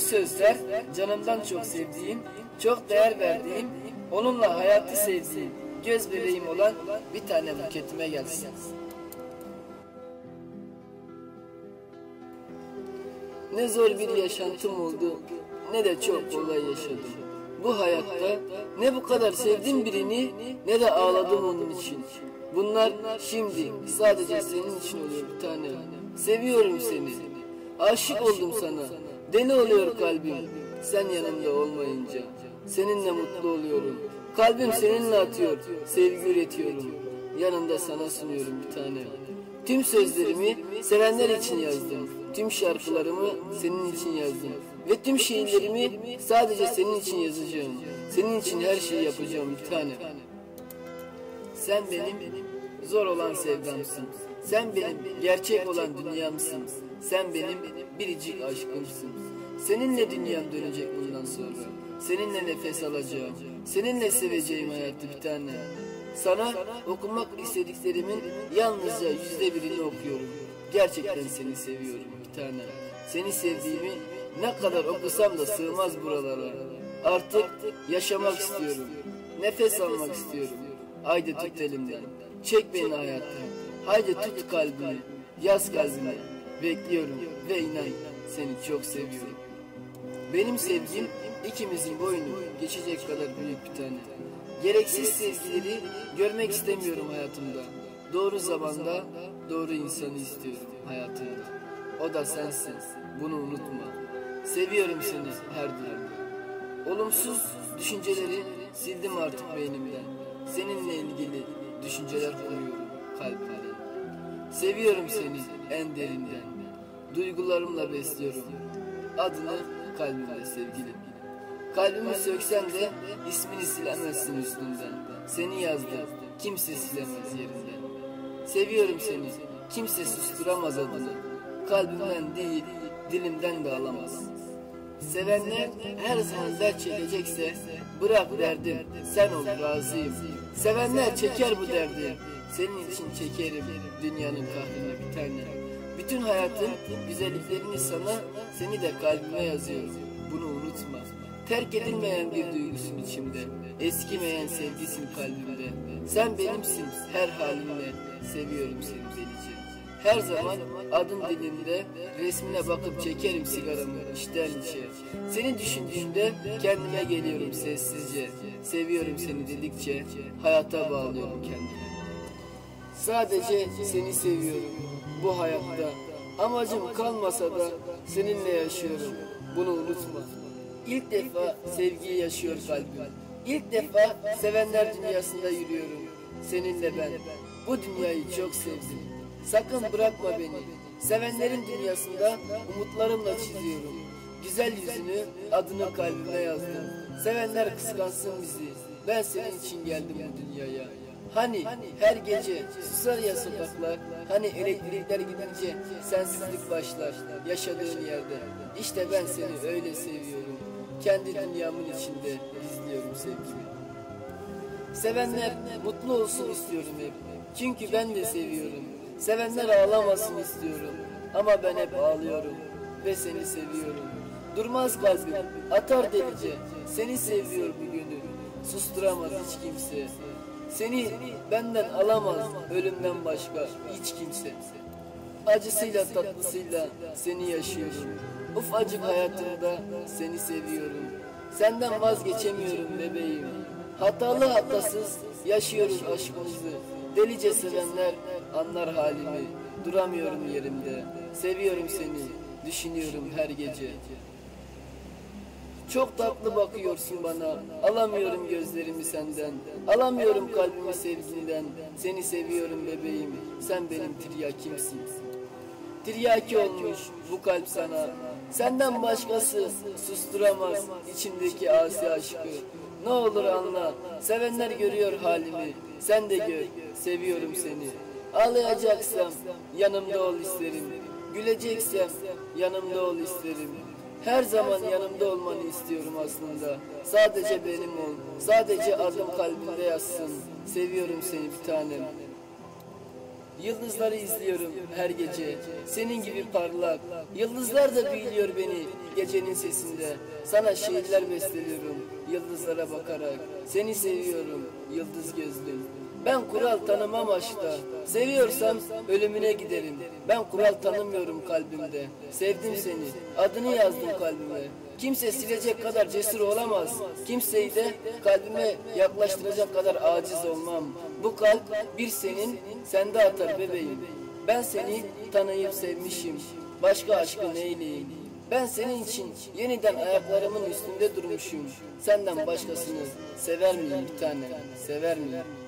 Bu sözler canımdan çok sevdiğim, çok değer verdiğim, onunla hayatı sevdiğim, göz bebeğim olan bir tane buketime gelsin. Ne zor bir yaşantım oldu, ne de çok kolay yaşadım. Bu hayatta ne bu kadar sevdim birini, ne de ağladım onun için. Bunlar şimdi sadece senin için oluyor bir tane. Seviyorum seni. Aşık oldum sana. Deli oluyor kalbim. Sen yanımda olmayınca. Seninle mutlu oluyorum. Kalbim seninle atıyor. Sevgi üretiyorum. Yanında sana sunuyorum bir tane. Tüm sözlerimi sevenler için yazdım. Tüm şarkılarımı senin için yazdım. Ve tüm şiirlerimi sadece senin için yazacağım. Senin için her şeyi yapacağım bir tane. Sen benim zor olan sevdamsın. Sen benim gerçek olan dünyamsın. Sen benim biricik aşkımsın. Seninle dünyam dönecek bundan sonra. Seninle nefes alacağım. Seninle seveceğim hayatı bir tane. Sana okumak istediklerimin yalnızca yüzde birini okuyorum. Gerçekten seni seviyorum bir tane. Seni sevdiğimi ne kadar okusam da sığmaz buralara. Artık yaşamak istiyorum. Nefes almak istiyorum. Haydi tut elimden. Çek beni hayata. Haydi tut kalbimi. Yaz kalbime. Bekliyorum ve inan seni çok seviyorum. Benim sevgim ikimizin boyunu geçecek kadar büyük bir tane. Gereksiz sevgileri görmek istemiyorum hayatımda. Doğru zamanda doğru insanı istiyorum hayatımda. O da sensin. Bunu unutma. Seviyorum seni her daim. Olumsuz düşünceleri sildim artık beynimden. Seninle ilgili düşünceler kuruyorum kalbimde. Seviyorum seni en derinden. Duygularımla besliyorum. Adını kalbimde sevgilim. Kalbimi söksen de ismini silemezsin üstünden. Seni yazdı, kimse silemez yerinden. Seviyorum seni, kimse susturamaz adını. Kalbimden değil, dilimden de alamaz. Sevenler her zaman dert çekecekse bırak derdim, sen ol razıyım. Sevenler çeker bu derdi, senin için çekerim dünyanın kahrını bir tane. Bütün hayatın güzelliklerini sana, seni de kalbime yazıyorum. Bunu unutma. Terk edilmeyen bir duygusun içimde. Eskimeyen sevgisin kalbimde. Sen benimsin her halinle. Seviyorum seni delice. Her zaman adın dilimde, resmine bakıp çekerim sigaramı içten içe. Seni düşündüğümde kendime geliyorum sessizce. Seviyorum seni dedikçe hayata bağlıyorum kendimi. Sadece seni seviyorum bu hayatta. Amacım kalmasa da seninle yaşıyorum. Bunu unutma. İlk defa sevgiyi yaşıyor kalbim. İlk defa sevenler dünyasında yürüyorum. Seninle ben. Bu dünyayı çok sevdim. Sakın bırakma beni. Sevenlerin dünyasında umutlarımla çiziyorum. Güzel yüzünü, adını kalbime yazdım. Sevenler kıskansın bizi. Ben senin için geldim bu dünyaya. Hani her gece susar ya sokaklar, hani elektrikler gidince sensizlik başlar yaşadığın yerde. İşte ben seni öyle seviyorum. Kendi dünyamın içinde izliyorum sevgimi. Sevenler mutlu olsun istiyorum hep. Çünkü ben de seviyorum. Sevenler ağlamasın istiyorum. Ama ben hep ağlıyorum ve seni seviyorum. Durmaz kalbim, atar delice. Seni seviyor bu gönül. Susturamaz hiç kimse. Seni benden alamaz ölümden başka hiç kimse. Acısıyla tatlısıyla seni yaşıyorum. Ufacık hayatımda seni seviyorum. Senden vazgeçemiyorum bebeğim. Hatalı hatasız yaşıyoruz aşkımızı. Delice sevenler anlar halimi. Duramıyorum yerimde. Seviyorum seni. Düşünüyorum her gece. Çok tatlı bakıyorsun bana. Alamıyorum gözlerimi senden. Alamıyorum kalbimi sevdiğinden. Seni seviyorum bebeğim. Sen benim tiryakimsin. Tiryaki olmuş bu kalp sana. Senden başkası susturamaz içimdeki asi aşkı. Ne olur anla. Sevenler görüyor halimi. Sen de gör. Seviyorum seni. Ağlayacaksam yanımda ol isterim. Güleceksem yanımda ol isterim. Her zaman yanımda olmanı istiyorum aslında. Sadece benim ol. Sadece adım kalbimde yazsın. Seviyorum seni bir tanem. Yıldızları izliyorum her gece. Senin gibi parlak. Yıldızlar da büyülüyor beni gecenin sesinde. Sana şiirler besteliyorum yıldızlara bakarak. Seni seviyorum yıldız gözlüm. Ben kural tanımam aşkta. Seviyorsam ölümüne giderim. Ben kural tanımıyorum kalbimde. Sevdim seni. Adını yazdım kalbime. Kimse silecek kadar cesur olamaz. Kimseyi de kalbime yaklaştıracak kadar aciz olmam. Bu kalp bir senin, sende atar bebeğim. Ben seni tanıyıp sevmişim. Başka aşkı neyleyim? Ben senin için yeniden ayaklarımın üstünde durmuşum. Senden başkasını sever miyim bir tane? Sever miyim?